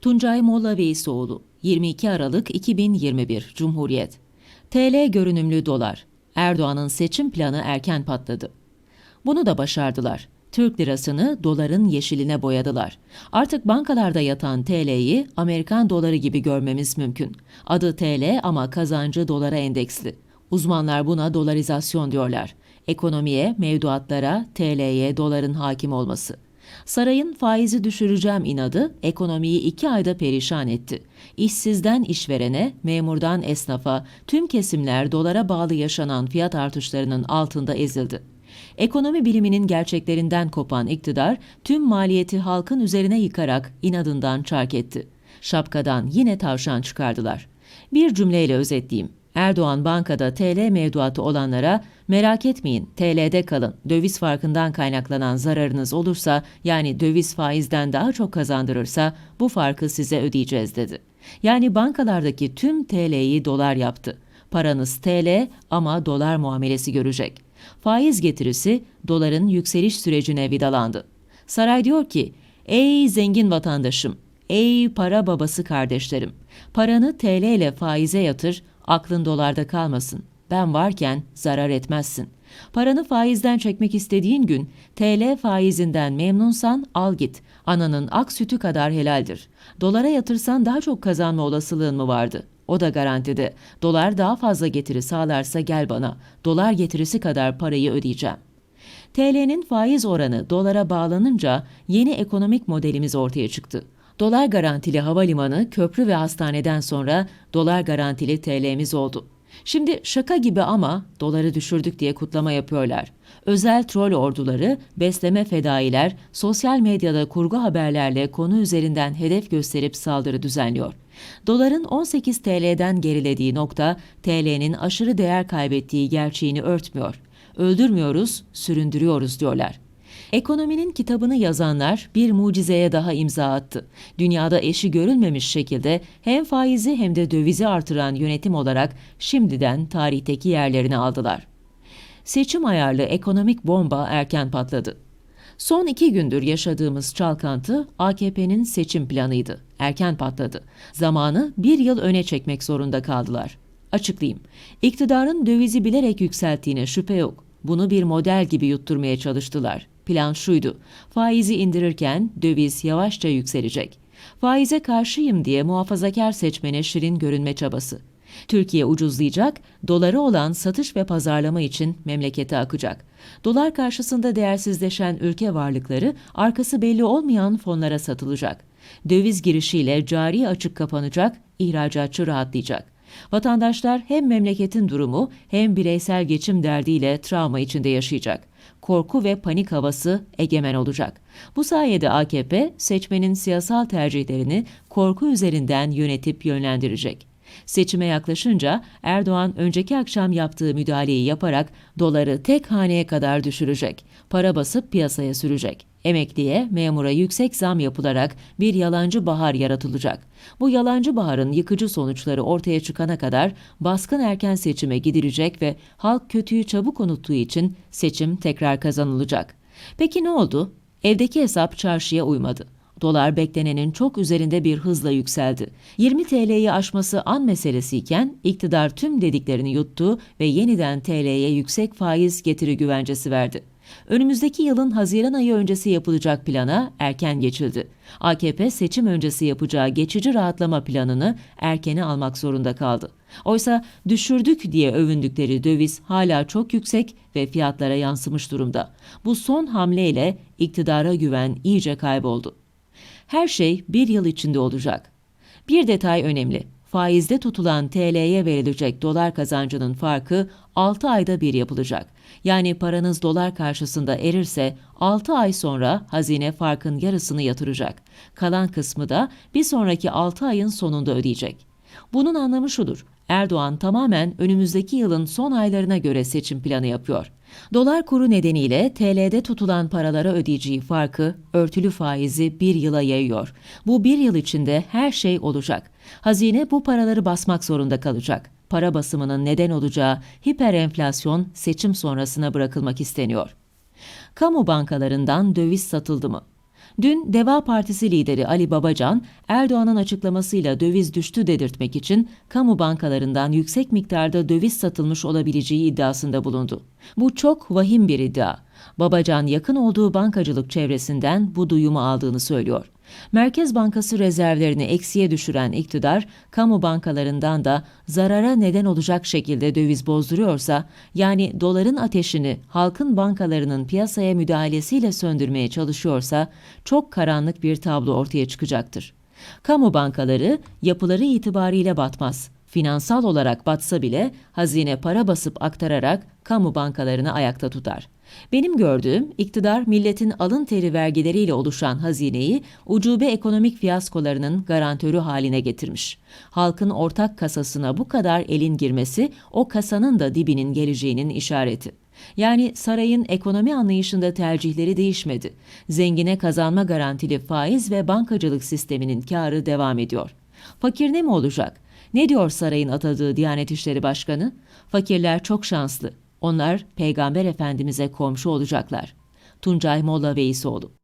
Tuncay Molla Veysoğlu 22 Aralık 2021 Cumhuriyet TL görünümlü dolar Erdoğan'ın seçim planı erken patladı. Bunu da başardılar. Türk lirasını doların yeşiline boyadılar. Artık bankalarda yatan TL'yi Amerikan doları gibi görmemiz mümkün. Adı TL ama kazancı dolara endeksli. Uzmanlar buna dolarizasyon diyorlar. Ekonomiye, mevduatlara, TL'ye doların hakim olması. Sarayın faizi düşüreceğim inadı ekonomiyi iki ayda perişan etti. İşsizden işverene, memurdan esnafa, tüm kesimler dolara bağlı yaşanan fiyat artışlarının altında ezildi. Ekonomi biliminin gerçeklerinden kopan iktidar tüm maliyeti halkın üzerine yıkarak inadından çark etti. Şapkadan yine tavşan çıkardılar. Bir cümleyle özetleyeyim. Erdoğan bankada TL mevduatı olanlara merak etmeyin TL'de kalın döviz farkından kaynaklanan zararınız olursa yani döviz faizden daha çok kazandırırsa bu farkı size ödeyeceğiz dedi. Yani bankalardaki tüm TL'yi dolar yaptı. Paranız TL ama dolar muamelesi görecek. Faiz getirisi doların yükseliş sürecine vidalandı. Saray diyor ki, ey zengin vatandaşım, ey para babası kardeşlerim, paranı TL ile faize yatır, aklın dolarda kalmasın. Ben varken zarar etmezsin. Paranı faizden çekmek istediğin gün TL faizinden memnunsan al git. Ananın ak sütü kadar helaldir. Dolara yatırsan daha çok kazanma olasılığın mı vardı? O da garantide. Dolar daha fazla getiri sağlarsa gel bana. Dolar getirisi kadar parayı ödeyeceğim. TL'nin faiz oranı dolara bağlanınca yeni ekonomik modelimiz ortaya çıktı. Dolar garantili havalimanı, köprü ve hastaneden sonra dolar garantili TL'miz oldu. Şimdi şaka gibi ama doları düşürdük diye kutlama yapıyorlar. Özel troll orduları, besleme fedailer, sosyal medyada kurgu haberlerle konu üzerinden hedef gösterip saldırı düzenliyor. Doların 18 TL'den gerilediği nokta TL'nin aşırı değer kaybettiği gerçeğini örtmüyor. Öldürmüyoruz, süründürüyoruz diyorlar. Ekonominin kitabını yazanlar bir mucizeye daha imza attı. Dünyada eşi görülmemiş şekilde hem faizi hem de dövizi artıran yönetim olarak şimdiden tarihteki yerlerini aldılar. Seçim ayarlı ekonomik bomba erken patladı. Son iki gündür yaşadığımız çalkantı AKP'nin seçim planıydı. Erken patladı. Zamanı bir yıl öne çekmek zorunda kaldılar. Açıklayayım. İktidarın dövizi bilerek yükselttiğine şüphe yok. Bunu bir model gibi yutturmaya çalıştılar. Plan şuydu. Faizi indirirken döviz yavaşça yükselecek. Faize karşıyım diye muhafazakar seçmene şirin görünme çabası. Türkiye ucuzlayacak, doları olan satış ve pazarlama için memlekete akacak. Dolar karşısında değersizleşen ülke varlıkları arkası belli olmayan fonlara satılacak. Döviz girişiyle cari açık kapanacak, ihracatçı rahatlayacak. Vatandaşlar hem memleketin durumu hem bireysel geçim derdiyle travma içinde yaşayacak. Korku ve panik havası egemen olacak. Bu sayede AKP seçmenin siyasal tercihlerini korku üzerinden yönetip yönlendirecek. Seçime yaklaşınca Erdoğan önceki akşam yaptığı müdahaleyi yaparak doları tek haneye kadar düşürecek. Para basıp piyasaya sürecek. Emekliye, memura yüksek zam yapılarak bir yalancı bahar yaratılacak. Bu yalancı baharın yıkıcı sonuçları ortaya çıkana kadar baskın erken seçime gidilecek ve halk kötüyü çabuk unuttuğu için seçim tekrar kazanılacak. Peki ne oldu? Evdeki hesap çarşıya uymadı. Dolar beklenenin çok üzerinde bir hızla yükseldi. 20 TL'yi aşması an meselesiyken iktidar tüm dediklerini yuttu ve yeniden TL'ye yüksek faiz getiri güvencesi verdi. Önümüzdeki yılın Haziran ayı öncesi yapılacak plana erken geçildi. AKP seçim öncesi yapacağı geçici rahatlama planını erkene almak zorunda kaldı. Oysa düşürdük diye övündükleri döviz hala çok yüksek ve fiyatlara yansımış durumda. Bu son hamleyle iktidara güven iyice kayboldu. Her şey bir yıl içinde olacak. Bir detay önemli. Faizde tutulan TL'ye verilecek dolar kazancının farkı 6 ayda bir yapılacak. Yani paranız dolar karşısında erirse 6 ay sonra hazine farkın yarısını yatıracak. Kalan kısmı da bir sonraki 6 ayın sonunda ödeyecek. Bunun anlamı şudur. Erdoğan tamamen önümüzdeki yılın son aylarına göre seçim planı yapıyor. Dolar kuru nedeniyle TL'de tutulan paralara ödeyeceği farkı örtülü faizi bir yıla yayıyor. Bu bir yıl içinde her şey olacak. Hazine bu paraları basmak zorunda kalacak. Para basımının neden olacağı hiperenflasyon seçim sonrasına bırakılmak isteniyor. Kamu bankalarından döviz satıldı mı? Dün Deva Partisi lideri Ali Babacan, Erdoğan'ın açıklamasıyla döviz düştü dedirtmek için kamu bankalarından yüksek miktarda döviz satılmış olabileceği iddiasında bulundu. Bu çok vahim bir iddia. Babacan yakın olduğu bankacılık çevresinden bu duyumu aldığını söylüyor. Merkez Bankası rezervlerini eksiye düşüren iktidar, kamu bankalarından da zarara neden olacak şekilde döviz bozduruyorsa, yani doların ateşini halkın bankalarının piyasaya müdahalesiyle söndürmeye çalışıyorsa, çok karanlık bir tablo ortaya çıkacaktır. Kamu bankaları yapıları itibariyle batmaz. Finansal olarak batsa bile hazine para basıp aktararak kamu bankalarını ayakta tutar. Benim gördüğüm iktidar milletin alın teri vergileriyle oluşan hazineyi ucube ekonomik fiyaskolarının garantörü haline getirmiş. Halkın ortak kasasına bu kadar elin girmesi o kasanın da dibinin geleceğinin işareti. Yani sarayın ekonomi anlayışında tercihleri değişmedi. Zengine kazanma garantili faiz ve bankacılık sisteminin karı devam ediyor. Fakir ne mi olacak? Ne diyor sarayın atadığı Diyanet İşleri Başkanı? Fakirler çok şanslı. Onlar Peygamber Efendimiz'e komşu olacaklar. Tuncay Molla Veysoğlu